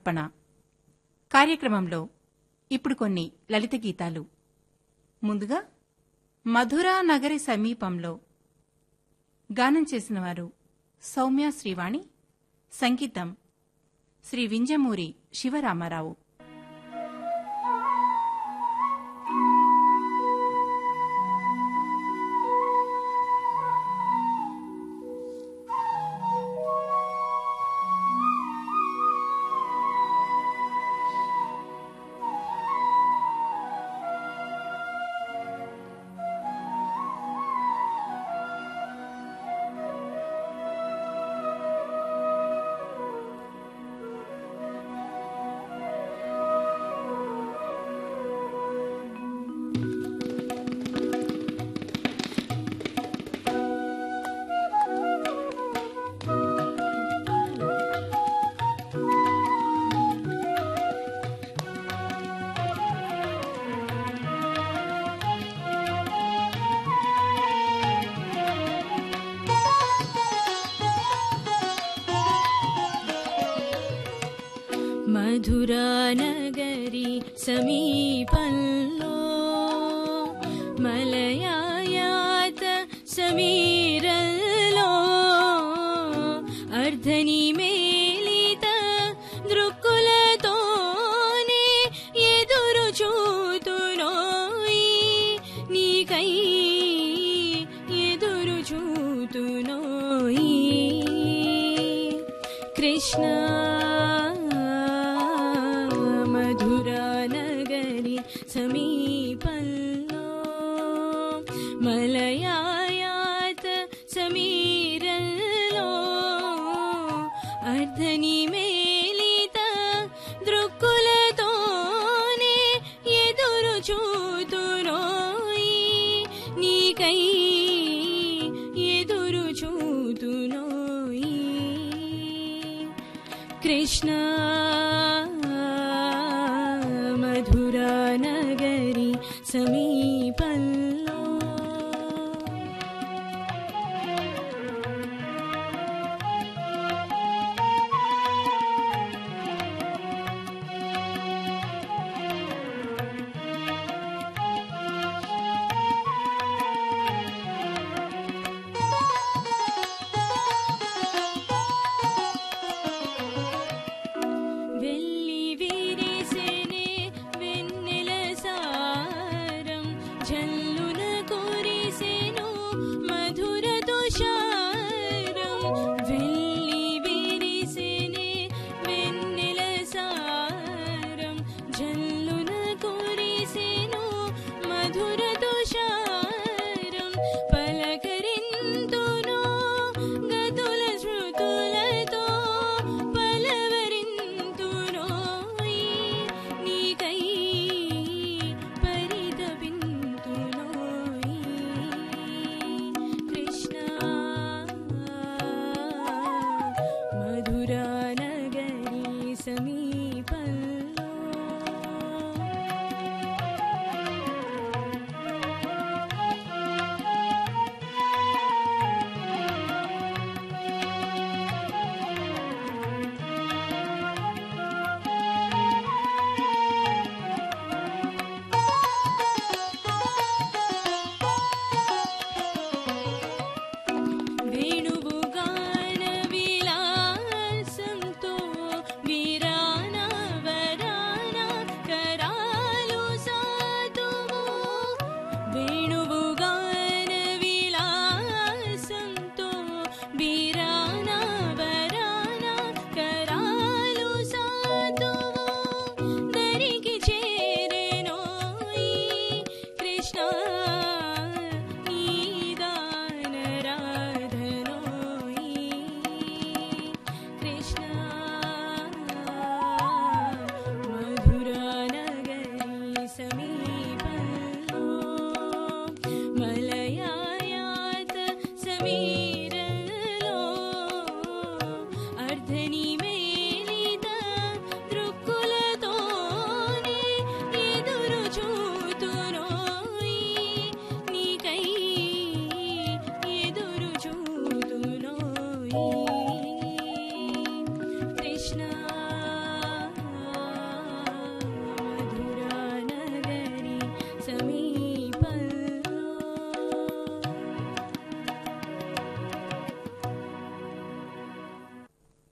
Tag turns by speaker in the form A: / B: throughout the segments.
A: అర్పణ. కార్యక్రమంలో ఇప్పుడు కొన్ని లలిత గీతాలు. ముందుగా మధురా నగరి సమీపంలో గానం చేసిన వారు సౌమ్య శ్రీవాణి సంగీతం శ్రీ వింజమూరి శివరామారావు.
B: మధురానగరి సమీపంలో మలయాయాత సమీరలో అర్ధని మేలిత దృక్కులతోనే ఎదురు చూతునోయి నీకై ఎదురు చూతునోయి కృష్ణ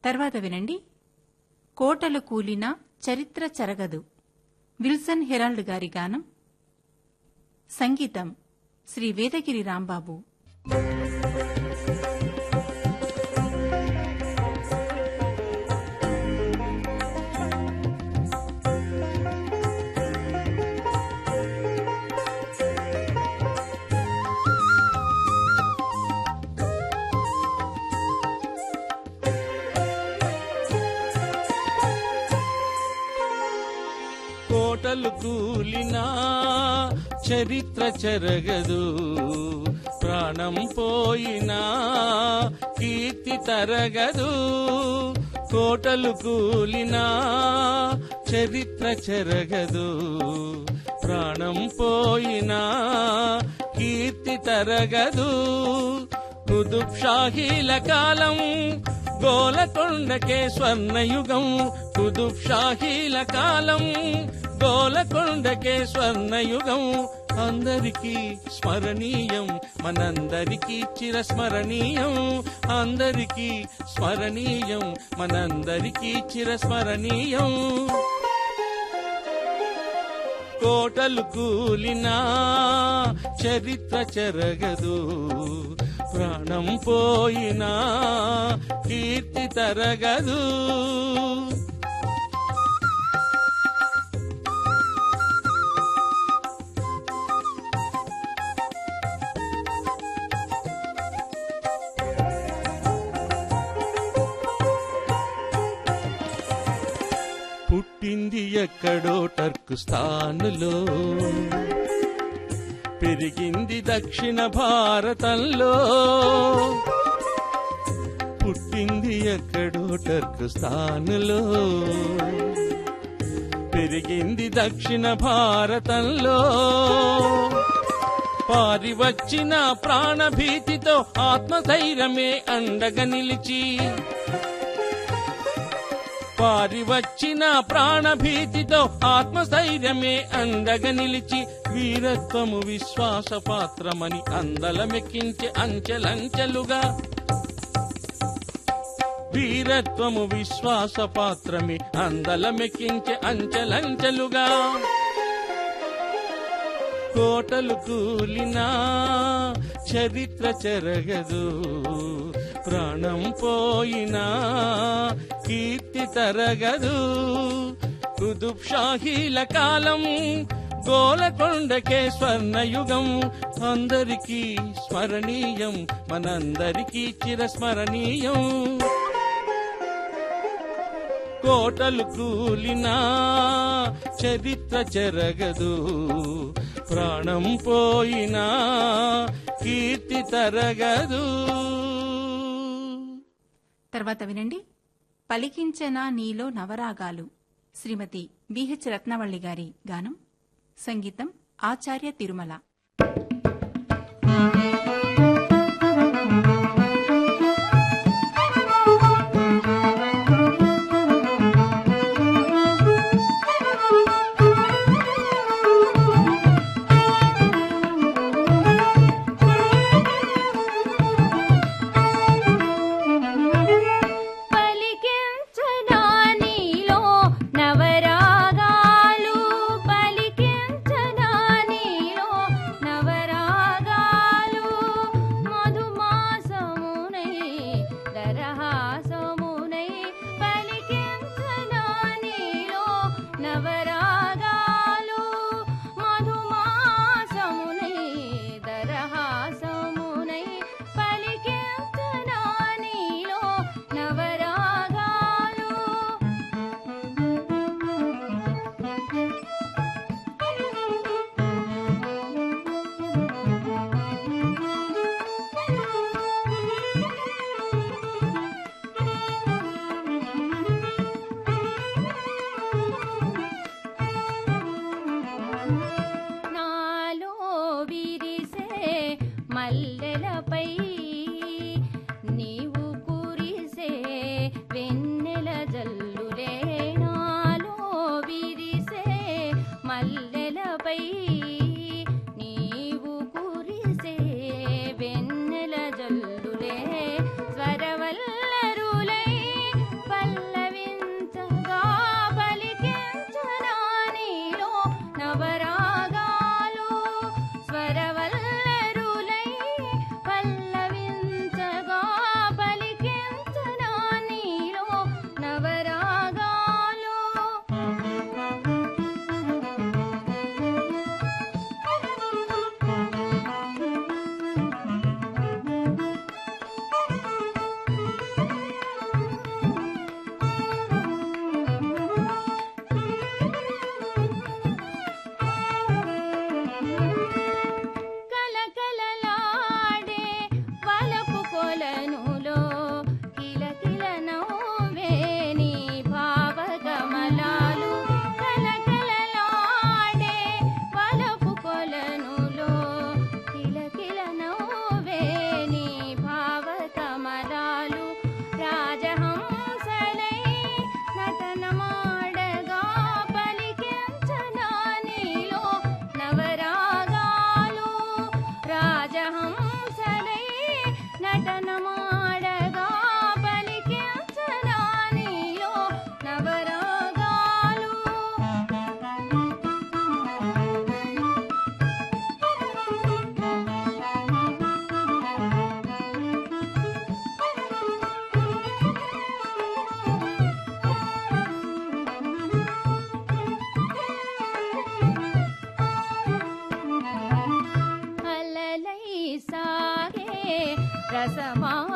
A: తర్వాత వినండి. కోటలు కూలిన చరిత్ర చెరగదు. విల్సన్ హెరాల్డ్ గారి గానం. సంగీతం శ్రీ వేదగిరి రాంబాబు.
C: కోటలు కూలినా చరిత్ర చెరగదు. ప్రాణం పోయినా కీర్తి తరగదు. కోటలు కూలినా చరిత్ర చెరగదు. ప్రాణం పోయినా కీర్తి తరగదు. కుదుబ్షాహీల కాలం గోలకొండకే స్వర్ణయుగం. కుదుబ్షాహీల కాలం గోలకొండకే స్వర్ణయుగం. అందరికీ స్మరణీయం మనందరికీ చిరస్మరణీయం. అందరికీ స్మరణీయం మనందరికీ చిరస్మరణీయం. కోటలు కూలినా చరిత్ర చెరగదు. ప్రాణం పోయినా కీర్తి తరగదు. టర్కు స్థానులో పెరిగింది దక్షిణ భారతంలో. పుట్టింది ఎక్కడో టర్కు పెరిగింది దక్షిణ భారతంలో. పారి వచ్చిన ప్రాణభీతితో ఆత్మధైర్యమే అండగా నిలిచి. పారి వచ్చిన ప్రాణభీతితో ఆత్మస్థైర్యమే అందగ నిలిచి వీరత్వము విశ్వాస పాత్రమని అందలమెక్కించే అంచెలంచెలుగా. వీరత్వము విశ్వాస పాత్రమే అందలమెక్కించే అంచెలంచెలుగా. కోటలు కూలినా చరిత్ర చెరగదు. ప్రాణం పోయినా కీర్తి తరగదు. కుతుబ్షాహీల కాలం గోలకొండకే స్వర్ణయుగం. అందరికీ స్మరణీయం మనందరికీ చిరస్మరణీయం. కోటలు కూలినా చరిత్ర చెరగదు. ప్రాణం పోయినా కీర్తి తరగదు.
A: తర్వాత వినండి. పలికించనా నీలో నవరాగాలు. శ్రీమతి బిహెచ్ రత్నవల్లి గారి గానం. సంగీతం ఆచార్య తిరుమల.
D: ரசமா